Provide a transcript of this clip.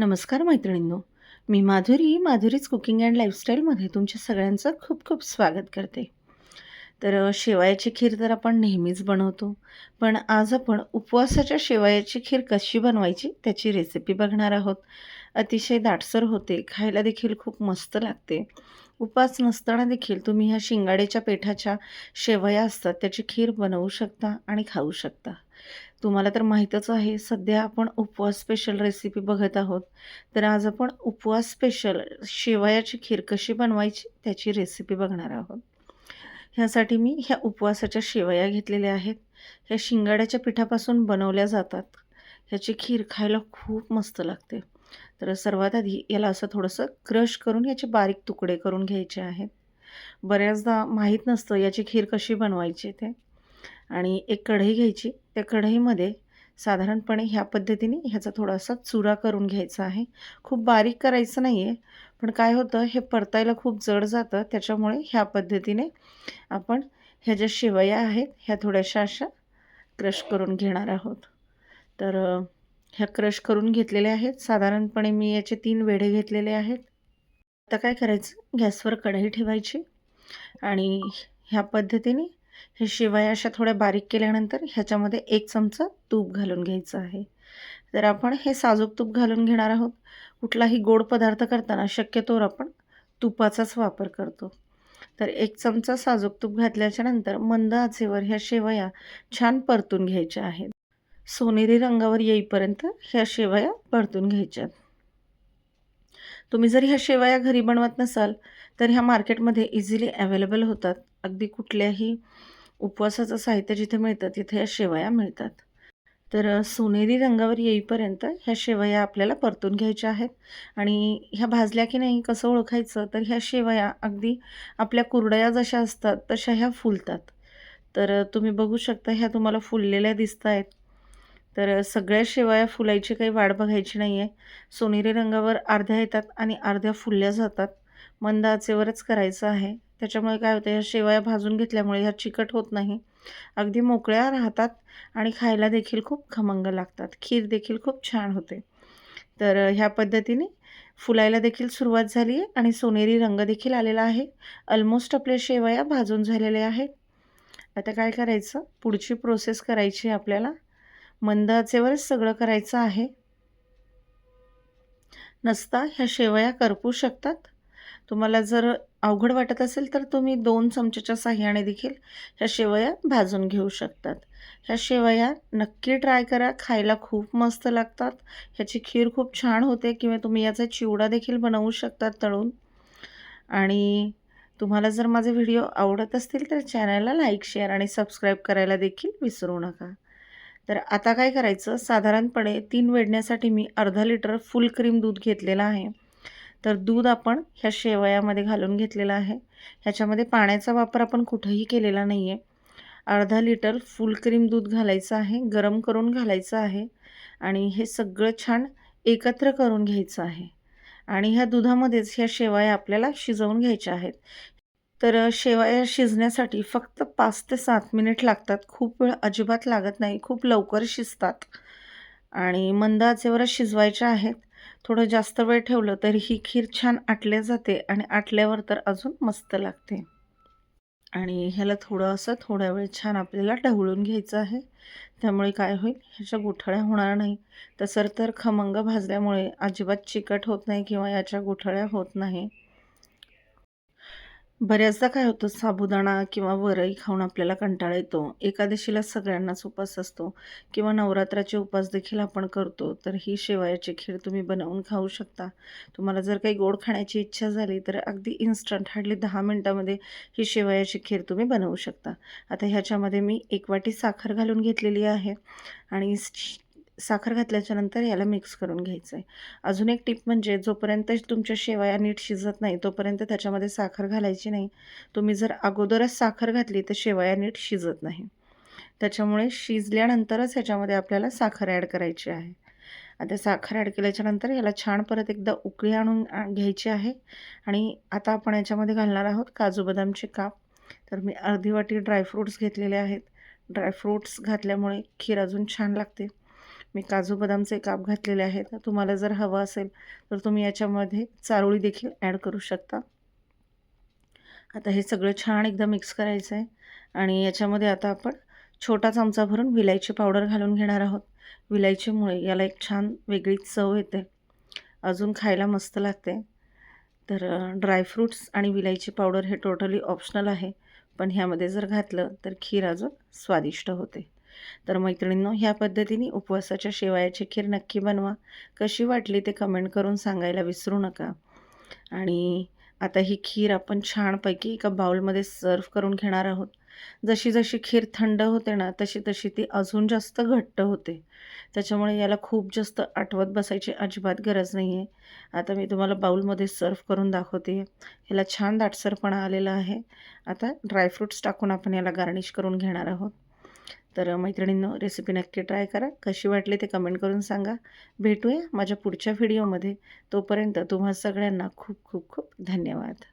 नमस्कार मैत्रिणींनो. मी माधुरी माधुरीज कुकिंग अँड लाईफस्टाईलमध्ये तुमच्या सगळ्यांचं खूप खूप स्वागत करते. तर शेवयाची खीर तर आपण नेहमीच बनवतो पण आज आपण उपवासाच्या शेवयाची खीर कशी बनवायची त्याची रेसिपी बघणार आहोत. अतिशय दाटसर होते खायला देखील खूप मस्त लागते. उपवास नसताना देखील तुम्ही ह्या शिंगाड्याच्या पेठाच्या शेवया असतात त्याची खीर बनवू शकता आणि खाऊ शकता. तुम्हाला तर माहीतच आहे सध्या आपण उपवास स्पेशल रेसिपी बघत आहोत. तर आज आपण उपवास स्पेशल शेवयाची खीर कशी बनवायची त्याची रेसिपी बघणार आहोत. ह्यासाठी मी ह्या उपवासाच्या शेवया घेतलेल्या आहेत. ह्या शिंगाड्याच्या पिठापासून बनवल्या जातात. ह्याची खीर खायला खूप मस्त लागते. तर सर्वात आधी याला असं थोडंसं क्रश करून याचे बारीक तुकडे करून घ्यायचे आहेत. बऱ्याचदा माहीत नसतं याची खीर कशी बनवायची ते. आणि एक कढई घ्यायची. त्या कढईमध्ये साधारणपणे ह्या पद्धतीने ह्याचा थोडासा चुरा करून घ्यायचा आहे. खूप बारीक करायचं नाही आहे पण काय होतं हे परतायला खूप जड जातं. त्याच्यामुळे ह्या पद्धतीने आपण ह्या ज्या शेवया आहेत ह्या थोड्याशा अशा क्रश करून घेणार आहोत. तर ह्या क्रश करून घेतलेल्या आहेत. साधारणपणे मी याचे तीन वेढे घेतलेले आहेत. आता काय करायचं? गॅसवर कढई ठेवायची आणि ह्या पद्धतीने हे शेवया अशा थोड्या बारीक केल्यानंतर ह्याच्यामध्ये एक चमचा तूप घालून घ्यायचं आहे. तर आपण हे साजूक तूप घालून घेणार आहोत. कुठलाही गोड पदार्थ करताना शक्यतोवर आपण तुपाचाच वापर करतो. तर एक चमचा साजूक तूप घातल्याच्या नंतर मंद आचेवर ह्या शेवया छान परतून घ्यायच्या आहेत. सोनेरी रंगावर येईपर्यंत ह्या शेवया परतून घ्यायच्यात. तुम्ही जर ह्या शेवया घरी बनवत नसाल तर ह्या मार्केटमध्ये इझिली अवेलेबल होतात. अगदी कुठल्याही उपवासाचं साहित्य जिथे मिळतं तिथे या शेवया मिळतात. तर सोनेरी रंगावर येईपर्यंत ह्या शेवया आपल्याला परतून घ्यायच्या आहेत. आणि ह्या भाजल्या की नाही कसं ओळखायचं तर ह्या शेवया अगदी आपल्या कुरडया जशा असतात तशा ह्या फुलतात. तर तुम्ही बघू शकता ह्या तुम्हाला फुललेल्या दिसत आहेत तर सगळ्या शेवया फुलायची काही वाट बघायची नाही आहे सोनेरी रंगावर अर्ध्या येतात आणि अर्ध्या फुलल्या जातात. मंद आचेवरच करायचं आहे. त्याच्यामुळे काय होतं ह्या शेवया भाजून घेतल्यामुळे ह्या चिकट होत नाही. अगदी मोकळ्या राहतात आणि खायला देखील खूप खमंग लागतात. खीर देखील खूप छान होते. तर ह्या पद्धतीने फुलायला देखील सुरुवात झाली आहे आणि सोनेरी रंग देखील आलेला आहे. ऑलमोस्ट आपल्या शेवया भाजून झालेल्या आहेत. आता काय करायचं? पुढची प्रोसेस करायची आहे आपल्याला. मंद आचेवरच सगळं करायचं आहे? नसता ह्या शेवया करपू शकतात? तुम्हाला जर अवघड वाटत असेल तर तुम्ही दोन चमच्याच्या साह्याने देखील ह्या शेवया भाजून घेऊ शकतात. ह्या शेवया नक्की ट्राय करा खायला खूप मस्त लागतात. ह्याची खीर खूप छान होते किंवा तुम्ही याचा चिवडा देखील बनवू शकतात तळून. आणि तुम्हाला जर माझे व्हिडिओ आवडत असतील तर चॅनलला लाईक शेअर आणि सबस्क्राईब करायला देखील विसरू नका. तर आता काय करायचं? साधारणपणे तीन वेढण्यासाठी मी अर्धा लिटर फुल क्रीम दूध घेतलेलं आहे. तर दूध आपण ह्या शेवयामध्ये घालून घेतलेलं आहे. ह्याच्यामध्ये पाण्याचा वापर आपण कुठंही केलेला नाही आहे अर्धा लिटर फुल क्रीम दूध घालायचं आहे गरम करून घालायचं आहे आणि हे सगळं छान एकत्र करून घ्यायचं आहे. आणि ह्या दुधामध्येच ह्या शेवया आपल्याला शिजवून घ्यायच्या आहेत. तर शेवया शिजण्यासाठी फक्त पाच ते सात मिनिट लागतात. खूप वेळ अजिबात लागत नाही. खूप लवकर शिजतात. आणि मंद आचेवरच शिजवायच्या आहेत. थोडं जास्त वेळ ठेवलं तर ही खीर छान आटल्या जाते आणि आटल्यावर तर अजून मस्त लागते. आणि ह्याला थोडं असं थोडा वेळ छान आपल्याला ढवळून घ्यायचं आहे. त्यामुळे काय होईल? ह्याच्या गुठळ्या होणार नाही. तसं तर खमंग भाजल्यामुळे अजिबात चिकट होत नाही किंवा याच्या गुठळ्या होत नाही. बऱ्याचदा काय होतं साबुदाणा किंवा वरई खाऊन आपल्याला कंटाळा येतो. एकादशीला सगळ्यांनाच उपवास असतो किंवा नवरात्राचे उपवास देखील आपण करतो तर ही शेवयाची खीर तुम्ही बनवून खाऊ शकता. तुम्हाला जर काही गोड खाण्याची इच्छा झाली तर अगदी इन्स्टंट हार्डली दहा मिनटामध्ये ही शेवयाची खीर तुम्ही बनवू शकता. आता ह्याच्यामध्ये मी एक वाटी साखर घालून घेतलेली आहे आणि साखर घातल्याच्या नंतर याला मिक्स करून घ्यायचं आहे अजून एक टिप म्हणजे जोपर्यंत तुमच्या शेवया नीट शिजत नाही तोपर्यंत त्याच्यामध्ये साखर घालायची नाही. तुम्ही जर अगोदरच साखर घातली तर शेवया नीट शिजत नाही. त्याच्यामुळे शिजल्यानंतरच ह्याच्यामध्ये आपल्याला साखर ॲड करायची आहे. आता साखर ॲड केल्याच्यानंतर याला छान परत एकदा उकळी आणून घ्यायची आहे. आणि आता आपण याच्यामध्ये घालणार आहोत काजू बदामचे काप. तर मी अर्धी वाटी ड्रायफ्रूट्स घेतलेले आहेत. ड्रायफ्रूट्स घातल्यामुळे खीर अजून छान लागते. मी काजू बदामचे काप घातलेले आहेत. तुम्हाला जर हवं असेल तर तुम्ही याच्यामध्ये चारोळी देखील ॲड करू शकता. आता हे सगळं छान एकदा मिक्स करायचं आहे. आणि याच्यामध्ये आता आपण छोटा चमचा भरून विलायची पावडर घालून घेणार आहोत. विलायचीमुळे याला एक छान वेगळी चव येते. अजून खायला मस्त लागते. तर ड्रायफ्रूट्स आणि विलायची पावडर हे टोटली ऑप्शनल आहे. पण ह्यामध्ये जर घातलं तर खीर अजून स्वादिष्ट होते. तर मैत्रिणींनो ह्या पद्धतीने उपवासाच्या शेवयाची खीर नक्की बनवा. कशी वाटली ते कमेंट करून सांगायला विसरू नका. आणि आता ही खीर आपण छानपैकी एका बाउलमध्ये सर्व करून घेणार आहोत. जशी जशी खीर थंड होते ना तशी तशी ती अजून जास्त घट्ट होते. त्याच्यामुळे याला खूप जास्त आठवत बसायची अजिबात गरज नाही आहे आता मी तुम्हाला बाउलमध्ये सर्व करून दाखवते. ह्याला छान दाटसरपणा आलेला आहे. आता ड्रायफ्रूट्स टाकून आपण याला गार्निश करून घेणार आहोत. तर मैत्रिणींनो रेसिपी नक्की ट्राय करा. कशी वाटली ते कमेंट करून सांगा. भेटूया माझ्या पुढच्या व्हिडिओमध्ये तोपर्यंत तुम्हा सगळ्यांना खूप खूप खूप धन्यवाद.